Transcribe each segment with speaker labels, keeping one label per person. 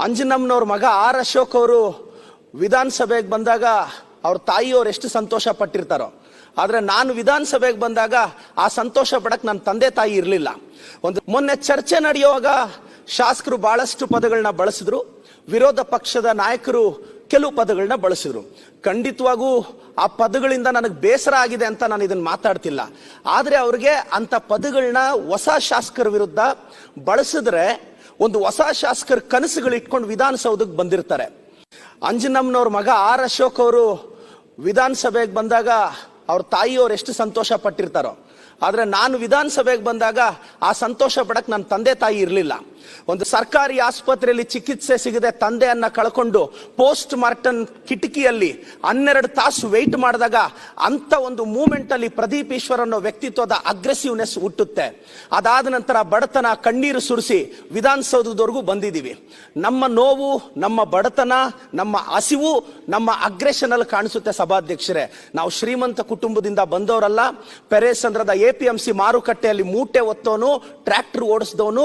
Speaker 1: ಅಂಜನಮ್ಮನವ್ರ ಮಗ ಆರ್ ಅಶೋಕ್ ಅವರು ವಿಧಾನಸಭೆಗೆ ಬಂದಾಗ ಅವ್ರ ತಾಯಿಯವ್ರು ಎಷ್ಟು ಸಂತೋಷ ಪಟ್ಟಿರ್ತಾರೋ. ಆದರೆ ನಾನು ವಿಧಾನಸಭೆಗೆ ಬಂದಾಗ ಆ ಸಂತೋಷ ಪಡಕ್ಕೆ ನನ್ನ ತಂದೆ ತಾಯಿ ಇರಲಿಲ್ಲ. ಒಂದು ಮೊನ್ನೆ ಚರ್ಚೆ ನಡೆಯುವಾಗ ಶಾಸಕರು ಬಹಳಷ್ಟು ಪದಗಳನ್ನ ಬಳಸಿದ್ರು. ವಿರೋಧ ಪಕ್ಷದ ನಾಯಕರು ಕೆಲವು ಪದಗಳನ್ನ ಬಳಸಿದ್ರು. ಖಂಡಿತವಾಗೂ ಆ ಪದಗಳಿಂದ ನನಗೆ ಬೇಸರ ಆಗಿದೆ ಅಂತ ನಾನು ಇದನ್ನು ಮಾತಾಡ್ತಿಲ್ಲ. ಆದರೆ ಅವ್ರಿಗೆ ಅಂತ ಪದಗಳನ್ನ ಹೊಸ ಶಾಸಕರ ವಿರುದ್ಧ ಬಳಸಿದ್ರೆ ಒಂದು ಹೊಸ ಶಾಸಕರ ಕನಸುಗಳು ಇಟ್ಕೊಂಡು ವಿಧಾನಸೌಧಕ್ಕೆ ಬಂದಿರ್ತಾರೆ. ಅಂಜನಮ್ಮನವ್ರ ಮಗ ಆರ್ ಅಶೋಕ್ ಅವರು ವಿಧಾನಸಭೆಗೆ ಬಂದಾಗ ಅವ್ರ ತಾಯಿಯವ್ರು ಎಷ್ಟು ಸಂತೋಷ ಪಟ್ಟಿರ್ತಾರೋ. ಆದರೆ ನಾನು ವಿಧಾನಸಭೆಗೆ ಬಂದಾಗ ಆ ಸಂತೋಷ ಪಡಕ್ಕೆ ನನ್ನ ತಂದೆ ತಾಯಿ ಇರಲಿಲ್ಲ. ಒಂದು ಸರ್ಕಾರಿ ಆಸ್ಪತ್ರೆಯಲ್ಲಿ ಚಿಕಿತ್ಸೆ ಸಿಗದೆ ತಂದೆಯನ್ನ ಕಳ್ಕೊಂಡು ಪೋಸ್ಟ್ ಮಾರ್ಟನ್ ಕಿಟಕಿಯಲ್ಲಿ ಹನ್ನೆರಡು ತಾಸು ವೆಯ್ಟ್ ಮಾಡಿದಾಗ ಅಂತ ಒಂದು ಮೂಮೆಂಟ್ ಅಲ್ಲಿ ಪ್ರದೀಪ್ ಈಶ್ವರ್ ಅನ್ನೋ ವ್ಯಕ್ತಿತ್ವದ ಅಗ್ರೆಸಿವ್ನೆಸ್ ಹುಟ್ಟುತ್ತೆ. ಅದಾದ ನಂತರ ಬಡತನ ಕಣ್ಣೀರು ಸುರಿಸಿ ವಿಧಾನಸೌಧದವರೆಗೂ ಬಂದಿದ್ದೀವಿ. ನಮ್ಮ ನೋವು, ನಮ್ಮ ಬಡತನ, ನಮ್ಮ ಹಸಿವು, ನಮ್ಮ ಅಗ್ರೆಷನ್ ಅಲ್ಲಿ ಕಾಣಿಸುತ್ತೆ ಸಭಾಧ್ಯಕ್ಷರೇ. ನಾವು ಶ್ರೀಮಂತ ಕುಟುಂಬದಿಂದ ಬಂದವರಲ್ಲ ಪೆರೇಸಂದ್ರದ ಎ ಪಿ ಎಂ ಸಿ ಮಾರುಕಟ್ಟೆಯಲ್ಲಿ ಮೂಟೆ ಒತ್ತೋನು ಟ್ರ್ಯಾಕ್ಟರ್ ಓಡಿಸಿದವನು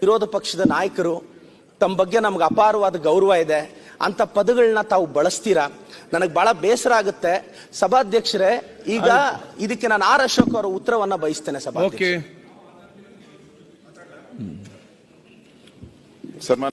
Speaker 1: ವಿರೋಧ ಪಕ್ಷದ ನಾಯಕರು ತಮ್ಮ ಬಗ್ಗೆ ನಮ್ಗೆ ಅಪಾರವಾದ ಗೌರವ ಇದೆ. ಅಂತ ಪದಗಳನ್ನ ತಾವು ಬಳಸ್ತೀರಾ? ನನಗೆ ಬಹಳ ಬೇಸರ ಆಗುತ್ತೆ. ಸಭಾಧ್ಯಕ್ಷರೇ ಈಗ ಇದಕ್ಕೆ ನಾನು ಆರ್ ಅಶೋಕ್ ಅವರ ಉತ್ತರವನ್ನ ಬಯಸ್ತೇನೆ ಸಭಾ
Speaker 2: ಓಕೆ.
Speaker 3: ಸನ್ಮಾನ್ಯ